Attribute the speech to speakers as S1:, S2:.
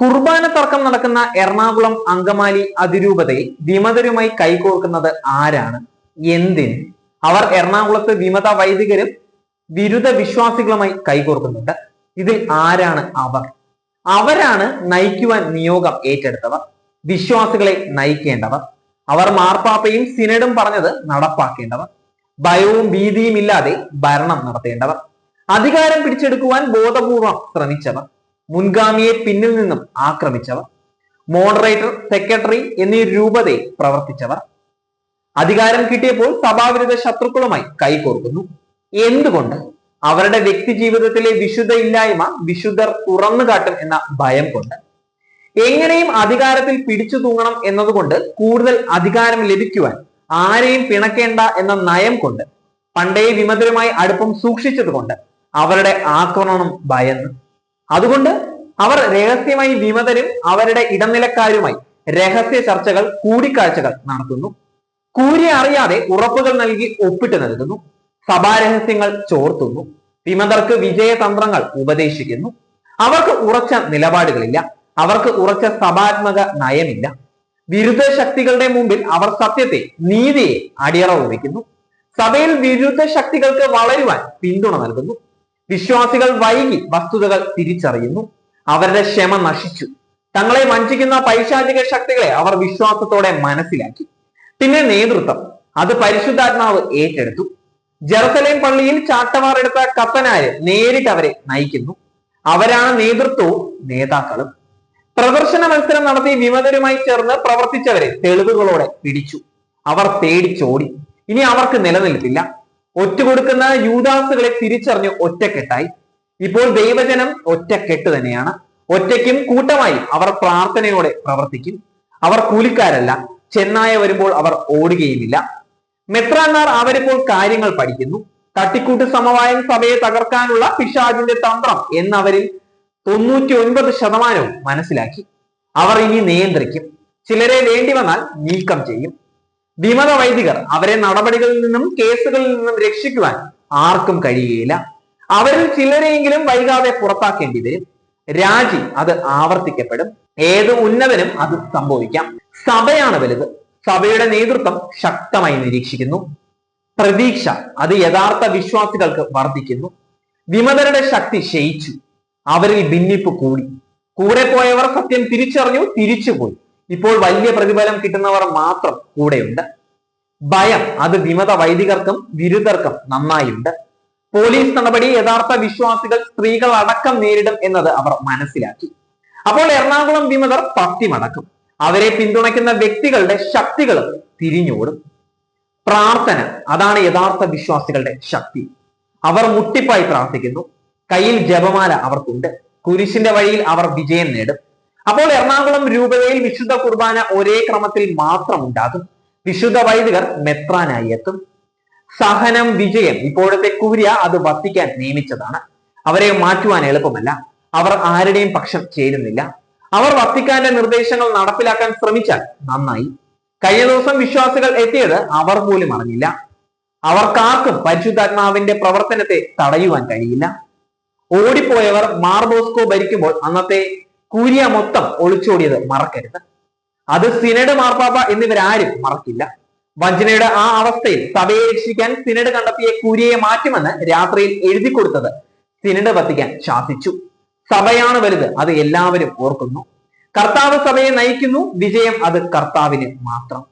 S1: കുർബാന തർക്കം നടക്കുന്ന എറണാകുളം അങ്കമാലി അതിരൂപതയിൽ വിമതരുമായി കൈകോർക്കുന്നത് ആരാണ്? എന്തിന്? അവർ എറണാകുളത്ത് വിമത വൈദികരും വിരുദ്ധ വിശ്വാസികളുമായി കൈകോർക്കുന്നുണ്ട്. ഇതിൽ ആരാണ് അവർ? അവരാണ് നയിക്കുവാൻ നിയോഗം ഏറ്റെടുത്തവർ. വിശ്വാസികളെ നയിക്കേണ്ടവർ. അവർ മാർപ്പാപ്പയും സിനഡും പറഞ്ഞത് നടപ്പാക്കേണ്ടവർ. ഭയവും ഭീതിയും ഇല്ലാതെ ഭരണം നടത്തേണ്ടവർ. അധികാരം പിടിച്ചെടുക്കുവാൻ ബോധപൂർവം ശ്രമിച്ചവർ. മുൻഗാമിയെ പിന്നിൽ നിന്നും ആക്രമിച്ചവർ മോഡറേറ്റർ സെക്രട്ടറി എന്നീ രൂപതയെ പ്രവർത്തിച്ചവർ. അധികാരം കിട്ടിയപ്പോൾ സഭാവിരുദ്ധ ശത്രുക്കളുമായി കൈകോർക്കുന്നു. എന്തുകൊണ്ട്? അവരുടെ വ്യക്തി ജീവിതത്തിലെ വിശുദ്ധ ഇല്ലായ്മ വിശുദ്ധർ തുറന്നു കാട്ടും എന്ന ഭയം കൊണ്ട്. എങ്ങനെയും അധികാരത്തിൽ പിടിച്ചു തൂങ്ങണം എന്നതുകൊണ്ട് കൂടുതൽ അധികാരം ലഭിക്കുവാൻ ആരെയും പിണക്കേണ്ട എന്ന നയം കൊണ്ട് പണ്ടേ വിമതരുമായി അടുപ്പം സൂക്ഷിച്ചതുകൊണ്ട് അവരുടെ ആക്രമണം ഭയന്ന് അതുകൊണ്ട് അവർ രഹസ്യമായി വിമതരും അവരുടെ ഇടനിലക്കാരുമായി രഹസ്യ ചർച്ചകൾ കൂടിക്കാഴ്ചകൾ നടത്തുന്നു. കൂരി അറിയാതെ ഉറപ്പുകൾ നൽകി ഒപ്പിട്ട് നൽകുന്നു. സഭാരഹസ്യങ്ങൾ ചോർത്തുന്നു. വിമതർക്ക് വിജയതന്ത്രങ്ങൾ ഉപദേശിക്കുന്നു. അവർക്ക് ഉറച്ച നിലപാടുകളില്ല. അവർക്ക് ഉറച്ച സഭാത്മക നയമില്ല. വിരുദ്ധ ശക്തികളുടെ മുമ്പിൽ അവർ സത്യത്തെ നീതിയെ അടിയറവ് വയ്ക്കുന്നു സഭയിൽ വിരുദ്ധ ശക്തികൾക്ക് വളരുവാൻ പിന്തുണ നൽകുന്നു. വിശ്വാസികൾ വൈകി വസ്തുതകൾ തിരിച്ചറിയുന്നു. അവരുടെ ക്ഷമ നശിച്ചു. തങ്ങളെ വഞ്ചിക്കുന്ന പൈശാചിക ശക്തികളെ അവർ വിശ്വാസത്തോടെ മനസ്സിലാക്കി. പിന്നെ നേതൃത്വം. അത് പരിശുദ്ധാത്മാവ് ഏറ്റെടുത്തു. ജെറുസലേം പള്ളിയിൽ ചാട്ടവാർ എടുത്ത കത്തനാര് നേരിട്ട് അവരെ നയിക്കുന്നു. അവരാണ് നേതൃത്വവും നേതാക്കളും. പ്രദർശന മത്സരം നടത്തി വിമതരുമായി ചേർന്ന് പ്രവർത്തിച്ചവരെ തെളിവുകളോടെ പിടിച്ചു. അവർ തേടിച്ചോടി ഇനി അവർക്ക് നിലനിൽപ്പില്ല. ഒറ്റുകൊടുക്കുന്ന യൂദാസുകളെ തിരിച്ചറിഞ്ഞ് ഒറ്റക്കെട്ടായി. ഇപ്പോൾ ദൈവജനം ഒറ്റക്കെട്ട് തന്നെയാണ്. ഒറ്റയ്ക്കും കൂട്ടമായി അവർ പ്രാർത്ഥനയോടെ പ്രവർത്തിക്കും. അവർ കൂലിക്കാരല്ല. ചെന്നായ വരുമ്പോൾ അവർ ഓടുകയുമില്ല. മെത്രാന്മാർ അവരിപ്പോൾ കാര്യങ്ങൾ പഠിക്കുന്നു. തട്ടിക്കൂട്ട് സമവായം സഭയെ തകർക്കാനുള്ള പിശാചിന്റെ തന്ത്രം എന്നവരിൽ തൊണ്ണൂറ്റി ഒൻപത് ശതമാനവും മനസ്സിലാക്കി. അവർ ഇനി നിയന്ത്രിക്കും. ചിലരെ വേണ്ടി വന്നാൽ നീക്കം ചെയ്യും. വിമത വൈദികർ അവരെ നടപടികളിൽ നിന്നും കേസുകളിൽ നിന്നും രക്ഷിക്കുവാൻ ആർക്കും കഴിയുകയില്ല. അവരിൽ ചിലരെയെങ്കിലും വൈകാതെ പുറത്താക്കേണ്ടി വരും. രാജി അത് ആവർത്തിക്കപ്പെടും. ഏത് ഉന്നതനും അത് സംഭവിക്കാം. സഭയാണ് വലുത്. സഭയുടെ നേതൃത്വം ശക്തമായി നിരീക്ഷിക്കുന്നു. പ്രതീക്ഷ അത് യഥാർത്ഥ വിശ്വാസികൾക്ക് വർദ്ധിക്കുന്നു. വിമതരുടെ ശക്തി ക്ഷയിച്ചു. അവരിൽ ഭിന്നിപ്പ് കൂടി. കൂടെ പോയവർ സത്യം തിരിച്ചറിഞ്ഞു തിരിച്ചുപോയി. ഇപ്പോൾ വലിയ പ്രതിഫലം കിട്ടുന്നവർ മാത്രം കൂടെയുണ്ട്. ഭയം അത് വിമത വൈദികർക്കും വിരുദ്ധർക്കും നന്നായുണ്ട്. പോലീസ് നടപടി യഥാർത്ഥ വിശ്വാസികൾ സ്ത്രീകൾ അടക്കം നേരിടും എന്നത് അവർ മനസ്സിലാക്കി. അപ്പോൾ എറണാകുളം വിമതർ പത്തിമടക്കും. അവരെ പിന്തുണയ്ക്കുന്ന വ്യക്തികളുടെ ശക്തികളും തിരിഞ്ഞോടും. പ്രാർത്ഥന അതാണ് യഥാർത്ഥ വിശ്വാസികളുടെ ശക്തി. അവർ മുട്ടിപ്പായി പ്രാർത്ഥിക്കുന്നു. കയ്യിൽ ജപമാല അവർക്കുണ്ട്. കുരിശിന്റെ വഴിയിൽ അവർ വിജയം നേടും. അപ്പോൾ എറണാകുളം രൂപതയിൽ വിശുദ്ധ കുർബാന ഒരേ ക്രമത്തിൽ മാത്രം ഉണ്ടാകും വിശുദ്ധ വൈദികർ മെത്രാനായി എത്തും. സഹനം വിജയൻ ഇപ്പോഴത്തെ കുര്യ അത് വത്തിക്കാൻ നിയമിച്ചതാണ്. അവരെ മാറ്റുവാൻ എളുപ്പമല്ല. അവർ ആരുടെയും പക്ഷം ചേരുന്നില്ല. അവർ വത്തിക്കാന്റെ നിർദ്ദേശങ്ങൾ നടപ്പിലാക്കാൻ ശ്രമിച്ചാൽ നന്നായി. കഴിഞ്ഞ ദിവസം വിശ്വാസികൾ എത്തിയത് അവർ പോലും അറിഞ്ഞില്ല. അവർക്കാർക്കും പരിശുദ്ധാത്മാവിന്റെ പ്രവർത്തനത്തെ തടയുവാൻ കഴിയില്ല. ഓടിപ്പോയവർ മാർബോസ്കോ ഭരിക്കുമ്പോൾ അന്നത്തെ കൂരിയ മൊത്തം ഒളിച്ചോടിയത് മറക്കരുത്. അത് സിനഡ് മാർപ്പാപ്പ എന്നിവരാരും മറക്കില്ല. വഞ്ചനയുടെ ആ അവസ്ഥയിൽ സഭയെ രക്ഷിക്കാൻ സിനഡ് കണ്ടെത്തിയ കൂരിയെ മാറ്റുമെന്ന് രാത്രിയിൽ എഴുതി കൊടുത്തത് സിനഡ് വത്തിക്കാൻ ശാസിച്ചു. സഭയാണ് വലുത് അത് എല്ലാവരും ഓർക്കുന്നു. കർത്താവ് സഭയെ നയിക്കുന്നു വിജയം അത് കർത്താവിന് മാത്രം.